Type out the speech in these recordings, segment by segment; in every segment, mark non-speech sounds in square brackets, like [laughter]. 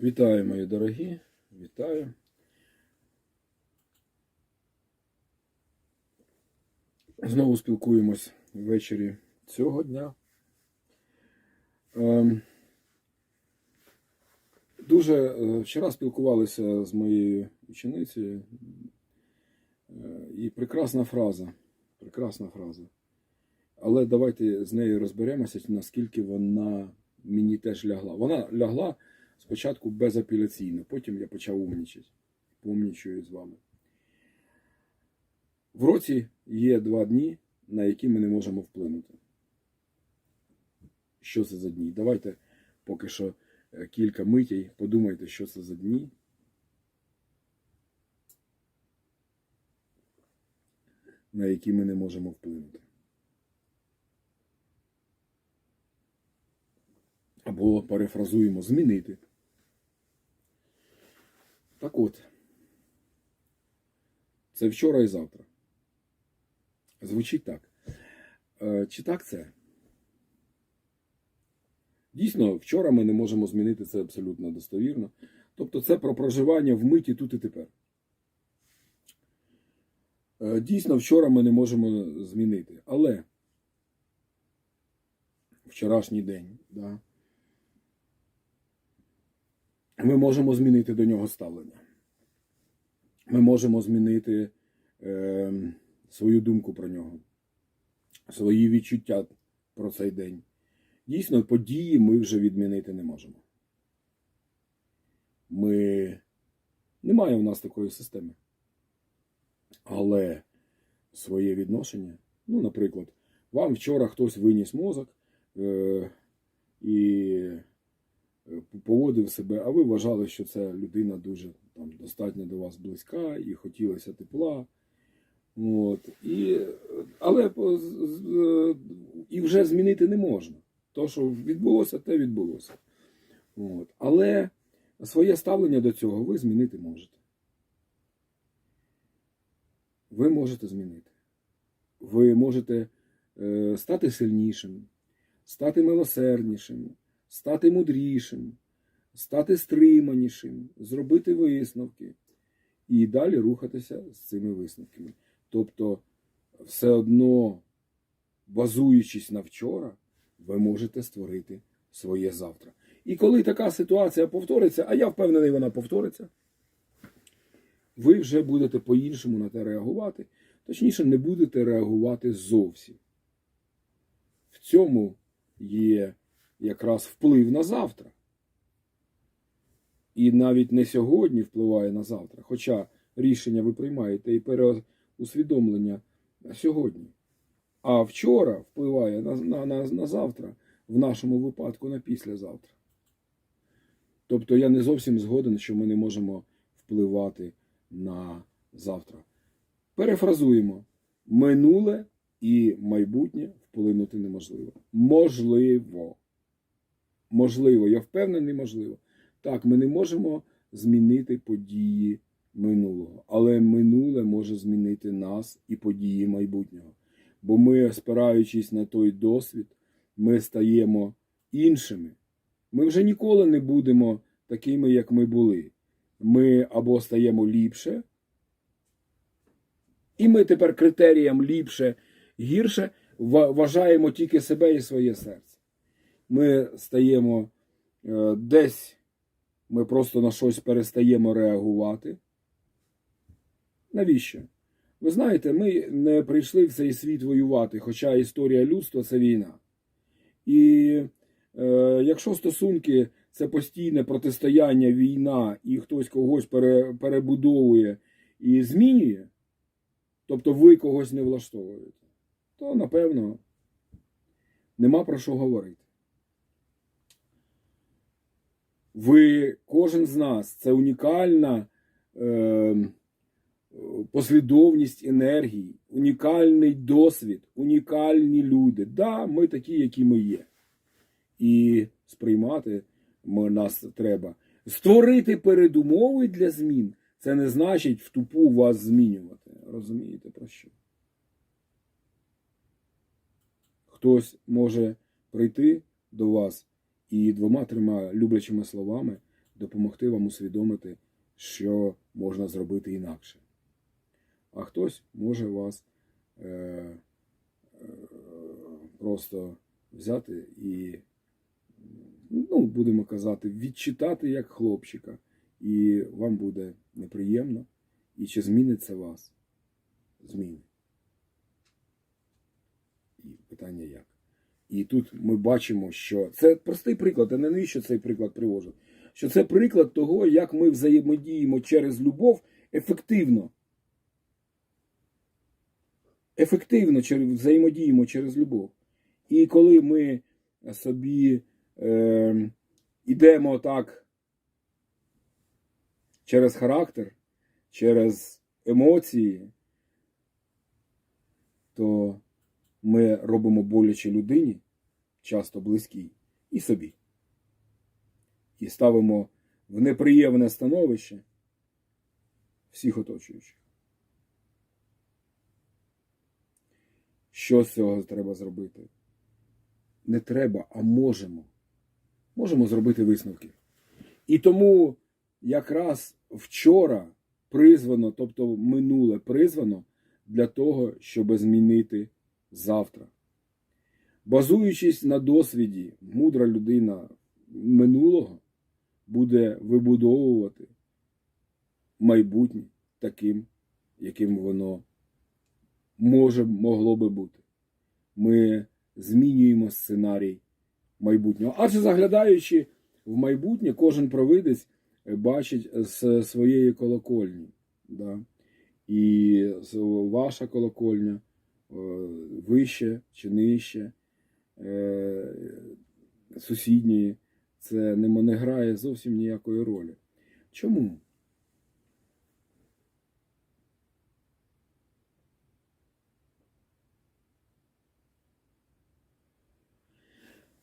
Вітаю, мої дорогі, вітаю. Знову спілкуємось ввечері цього дня. Ем, Дуже е, вчора спілкувалися з моєю ученицею, е, і прекрасна фраза. Прекрасна фраза. Але давайте з нею розберемося, наскільки вона мені теж лягла. Вона лягла спочатку безапеляційно, потім я почав умнічати. Помнічую з вами. В році є два дні, на які ми не можемо вплинути. Що це за дні? Давайте поки що е, кілька митей подумайте, що це за дні. На які ми не можемо вплинути. Або перефразуємо змінити. Так от, це вчора і завтра. Звучить так. Е, Чи так це? Дійсно, вчора ми не можемо змінити це абсолютно достовірно. Тобто, це про проживання в миті тут і тепер. Е, Дійсно, вчора ми не можемо змінити. Але вчорашній день, да, ми можемо змінити до нього ставлення. Ми можемо змінити е, свою думку про нього, свої відчуття про цей день. Дійсно, події ми вже відмінити не можемо. Ми... Немає в нас такої системи. Але своє відношення, ну, наприклад, вам вчора хтось виніс мозок е- і поводив себе, а ви вважали, що ця людина дуже там, достатньо до вас близька і хотілося тепла. От, і, але з- і вже змінити не можна. То, що відбулося, те відбулося. От. Але своє ставлення до цього ви змінити можете. Ви можете змінити. Ви можете е, стати сильнішим, стати милосерднішим, стати мудрішим, стати стриманішим, зробити висновки і далі рухатися з цими висновками. Тобто, все одно, базуючись на вчора, ви можете створити своє завтра. І коли така ситуація повториться, а я впевнений, вона повториться, ви вже будете по-іншому на те реагувати. Точніше, не будете реагувати зовсім. В цьому є якраз вплив на завтра. І навіть не сьогодні впливає на завтра. Хоча рішення ви приймаєте і переусвідомлення сьогодні. А вчора впливає на, на, на, на завтра, в нашому випадку на післязавтра. Тобто я не зовсім згоден, що ми не можемо впливати на завтра. Перефразуємо: минуле і майбутнє вплинути неможливо. Можливо. Можливо, я впевнений, можливо. Так, ми не можемо змінити події минулого, але минуле може змінити нас і події майбутнього. Бо ми, спираючись на той досвід, ми стаємо іншими. Ми вже ніколи не будемо такими, як ми були. Ми або стаємо ліпше, і ми тепер критеріям ліпше, гірше вважаємо тільки себе і своє серце. Ми стаємо е, десь, ми просто на щось перестаємо реагувати. Навіщо? Ви знаєте, ми не прийшли в цей світ воювати, хоча історія людства це війна. І е, якщо стосунки це постійне протистояння, війна, і хтось когось пере, перебудовує і змінює, тобто ви когось не влаштовуєте, то напевно нема про що говорити. Ви, кожен з нас, це унікальна е, послідовність енергії, унікальний досвід, унікальні люди. Да, ми такі, які ми є. І сприймати ми, нас треба. Створити передумови для змін це не значить в тупу вас змінювати. Розумієте про що? Хтось може прийти до вас і двома-трьома люблячими словами допомогти вам усвідомити, що можна зробити інакше. А хтось може вас е, е, просто взяти і, ну, будемо казати, відчитати як хлопчика, і вам буде неприємно. І чи зміниться вас? Зміни. І питання як? І тут ми бачимо, що це простий приклад, а не навіщо цей приклад привожу. Що це приклад того, як ми взаємодіємо через любов ефективно. Ефективно взаємодіємо через любов. І коли ми собі е, йдемо так через характер, через емоції, то ми робимо боляче людині, часто близькій, і собі. І ставимо в неприємне становище всіх оточуючих. Що з цього треба зробити? Не треба, а можемо. Можемо зробити висновки. І тому якраз вчора призвано, тобто минуле призвано для того, щоб змінити завтра. Базуючись на досвіді, мудра людина минулого буде вибудовувати майбутнє таким, яким воно може могло би бути. Ми змінюємо сценарій майбутнього. Адже заглядаючи в майбутнє, кожен провидець бачить з своєї колокольні. Да? І ваша колокольня вище чи нижче е, сусідньої, це не, грає зовсім ніякої ролі. Чому?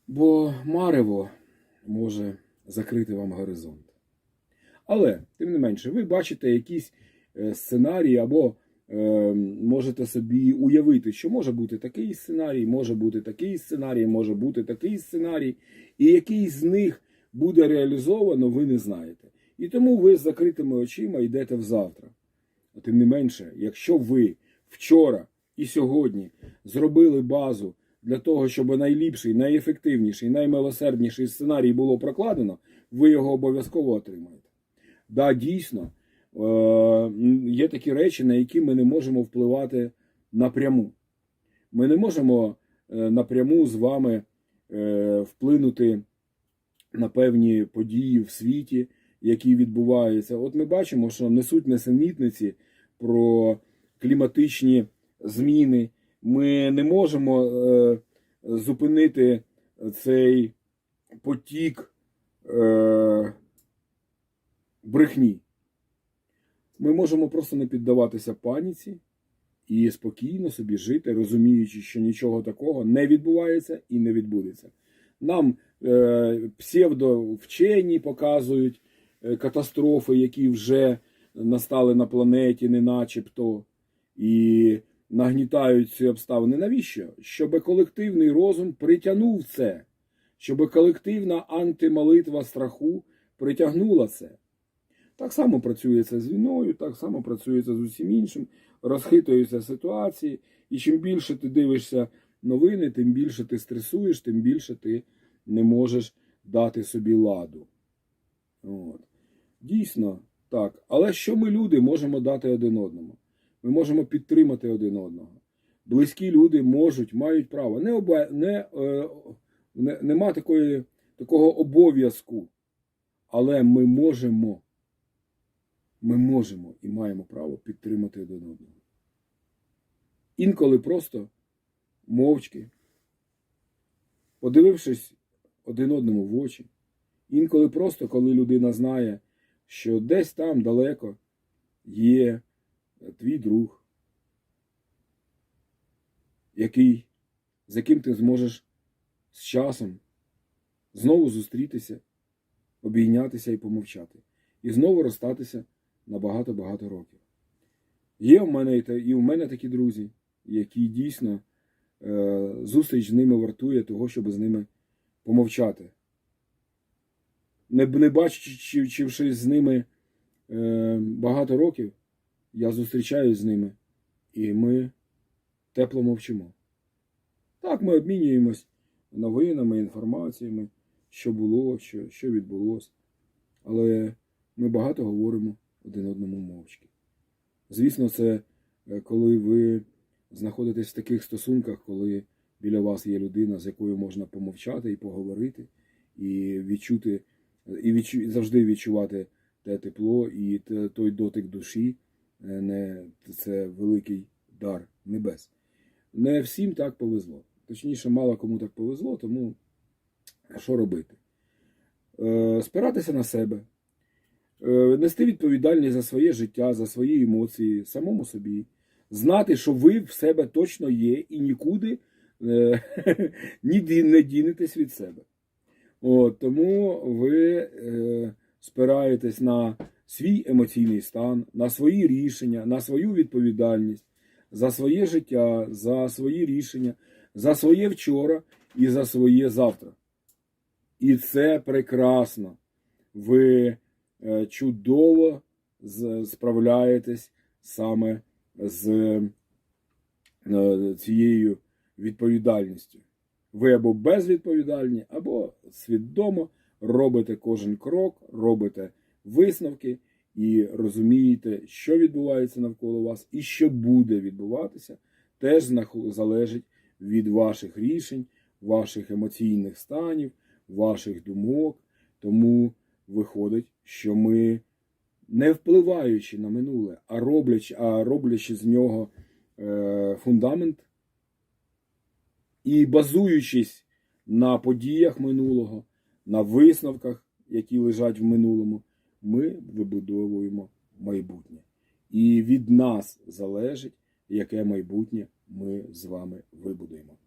Бо марево може закрити вам горизонт. Але, тим не менше, ви бачите якісь е, сценарії або е, можете собі уявити, що може бути такий сценарій, може бути такий сценарій, може бути такий сценарій, і який з них буде реалізовано, ви не знаєте. І тому ви з закритими очима йдете в завтра. Тим не менше, якщо ви вчора і сьогодні зробили базу для того, щоб найліпший, найефективніший, наймилосердніший сценарій було прокладено, ви його обов'язково отримаєте. Да, дійсно, є такі речі, на які ми не можемо впливати напряму. Ми не можемо е, напряму з вами е, вплинути на певні події в світі, які відбуваються. От ми бачимо, що несуть несенітниці про кліматичні зміни. Ми не можемо е, зупинити цей потік е, брехні. Ми можемо просто не піддаватися паніці і спокійно собі жити, розуміючи, що нічого такого не відбувається і не відбудеться. Нам е, псевдовчені показують е, катастрофи, які вже настали на планеті, не начебто, і нагнітають ці обставини. Навіщо? Щоб колективний розум притягнув це, щоб колективна антимолитва страху притягнула це. Так само працює це з війною, так само працює це з усім іншим, розхитуються ситуації, і чим більше ти дивишся новини, тим більше ти стресуєш, тим більше ти не можеш дати собі ладу. От. Дійсно, так. Але що ми, люди, можемо дати один одному? Ми можемо підтримати один одного. Близькі люди можуть, мають право. Не оба, не, е, не, Нема такої, такого обов'язку. Але ми можемо. Ми можемо і маємо право підтримати один одного. Інколи просто мовчки, подивившись один одному в очі, інколи просто, коли людина знає, що десь там далеко є твій друг, який, з яким ти зможеш з часом знову зустрітися, обійнятися і помовчати, і знову розстатися на багато-багато років. Є в мене і в мене такі друзі, які дійсно зустріч з ними вартує того, щоб з ними помовчати не, не бачившись з ними е, багато років, я зустрічаюсь з ними, і ми тепло мовчимо. Так, ми обмінюємось новинами, інформаціями, що було, що, що відбулося. Але ми багато говоримо один одному мовчки. Звісно, це е, коли ви знаходитесь в таких стосунках, коли біля вас є людина, з якою можна помовчати і поговорити, і відчути, і відчу, завжди відчувати те тепло і той дотик душі, е, не, це великий дар небес. Не всім так повезло. Точніше, мало кому так повезло, тому що робити? Е, Спиратися на себе, нести відповідальність за своє життя, за свої емоції, самому собі, знати, що ви в себе точно є і нікуди е, [laughs] не дінетесь від себе. От, тому ви е, спираєтесь на свій емоційний стан, на свої рішення, на свою відповідальність за своє життя, за свої рішення, за своє вчора і за своє завтра. І це прекрасно. Ви е, чудово справляєтесь саме з е, цією відповідальністю. Ви або безвідповідальні, або свідомо робите кожен крок, робите висновки і розумієте, що відбувається навколо вас і що буде відбуватися, теж залежить від ваших рішень, ваших емоційних станів, ваших думок. Тому виходить, що ми, не впливаючи на минуле, а роблячи, а роблячи з нього е, фундамент і базуючись на подіях минулого, на висновках, які лежать в минулому, ми вибудовуємо майбутнє. І від нас залежить, яке майбутнє ми з вами вибудуємо.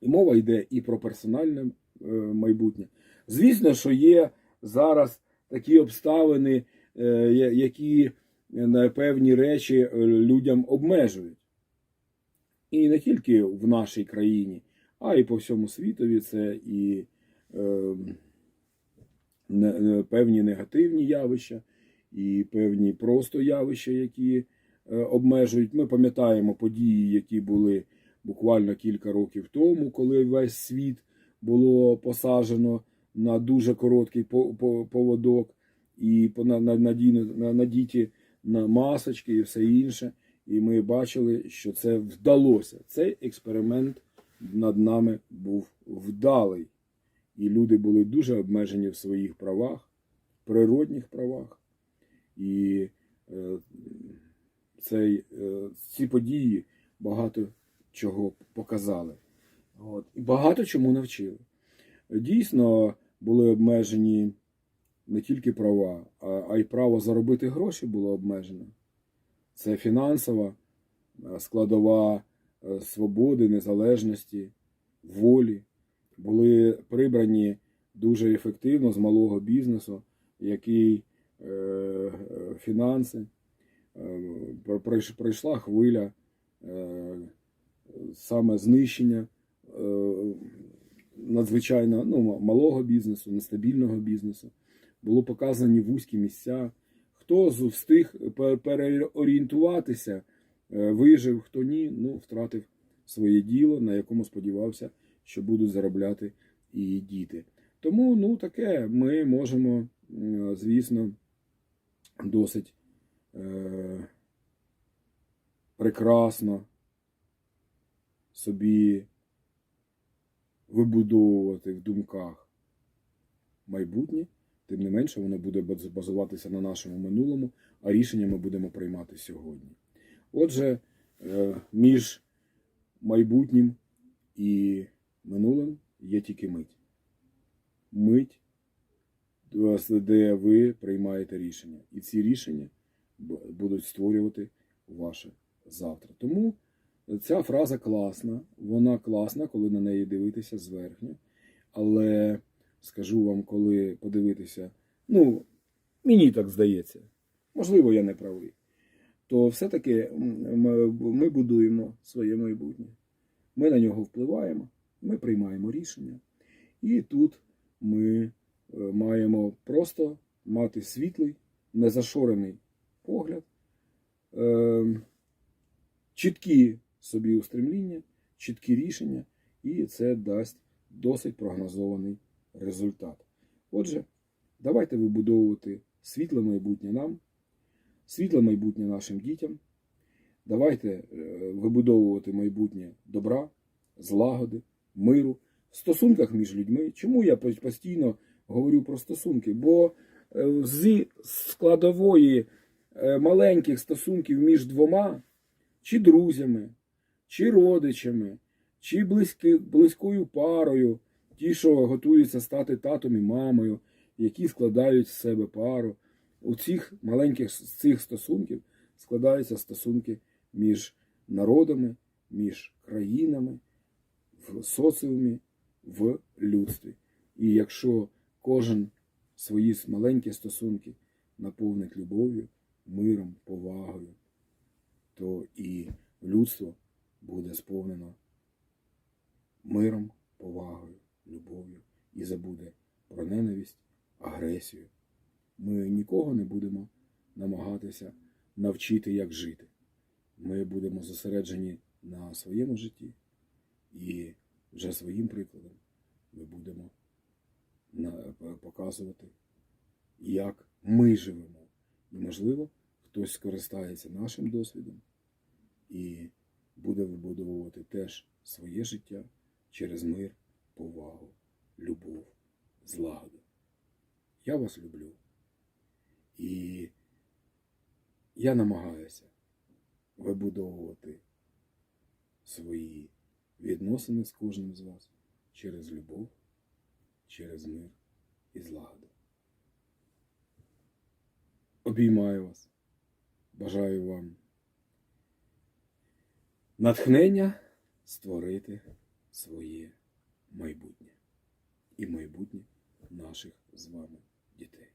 І мова йде і про персональне е, майбутнє. Звісно, що є зараз такі обставини, е, які на певні речі е, людям обмежують. І не тільки в нашій країні, а й по всьому світові це і е, не- певні негативні явища, і певні просто явища, які е, обмежують. Ми пам'ятаємо події, які були буквально кілька років тому, коли весь світ було посаджено на дуже короткий по- по- поводок і на- на- на- надіті на масочки і все інше. І ми бачили, що це вдалося. Цей експеримент над нами був вдалий. І люди були дуже обмежені в своїх правах, природних правах. І е, цей, е, ці події багато чого показали. От. І багато чому навчили. Дійсно, були обмежені не тільки права, а, й право заробити гроші було обмежено. Це фінансова е, складова е, свободи, незалежності, волі. Були прибрані дуже ефективно з малого бізнесу, який е, фінанси. Пройшла хвиля саме знищення надзвичайно ну, малого бізнесу, нестабільного бізнесу. Було показані вузькі місця. Хто встиг переорієнтуватися, е, вижив, хто ні, ну, втратив своє діло, на якому сподівався, що будуть заробляти і діти. Тому, ну, таке ми можемо, звісно, досить е, прекрасно собі вибудовувати в думках майбутнє, тим не менше воно буде базуватися на нашому минулому, а рішення ми будемо приймати сьогодні. Отже, е, між майбутнім і минулим є тільки мить. Мить, де ви приймаєте рішення. І ці рішення будуть створювати ваше завтра. Тому ця фраза класна, вона класна, коли на неї дивитися зверхньо. Але скажу вам, коли подивитися, ну, мені так здається, можливо, я не правий, то все-таки ми, будуємо своє майбутнє. Ми на нього впливаємо, ми приймаємо рішення. І тут ми е, маємо просто мати світлий, незашорений погляд, е, чіткі собі устремління, чіткі рішення, і це дасть досить прогнозований результат. Отже, давайте вибудовувати світле майбутнє нам, світле майбутнє нашим дітям. Давайте е, вибудовувати майбутнє добра, злагоди, миру, в стосунках між людьми. Чому я постійно говорю про стосунки? Бо е, з складової е, маленьких стосунків між двома, чи друзями, чи родичами, чи близьки, близькою парою, ті, що готуються стати татом і мамою, які складають з себе пару. У цих маленьких з цих стосунків складаються стосунки між народами, між країнами, в соціумі, в людстві. І якщо кожен свої маленькі стосунки наповнить любов'ю, миром, повагою, то і людство буде сповнено миром, повагою, любов'ю і забуде про ненависть, агресію. Ми нікого не будемо намагатися навчити, як жити. Ми будемо зосереджені на своєму житті і вже своїм прикладом ми будемо показувати, як ми живемо. І, можливо, хтось скористається нашим досвідом і буде вибудовувати теж своє життя через мир, повагу, любов, злагоду. Я вас люблю. І я намагаюся вибудовувати свої відносини з кожним з вас через любов, через мир і злагоду. Обіймаю вас. Бажаю вам натхнення створити своє майбутнє і майбутнє наших з вами дітей.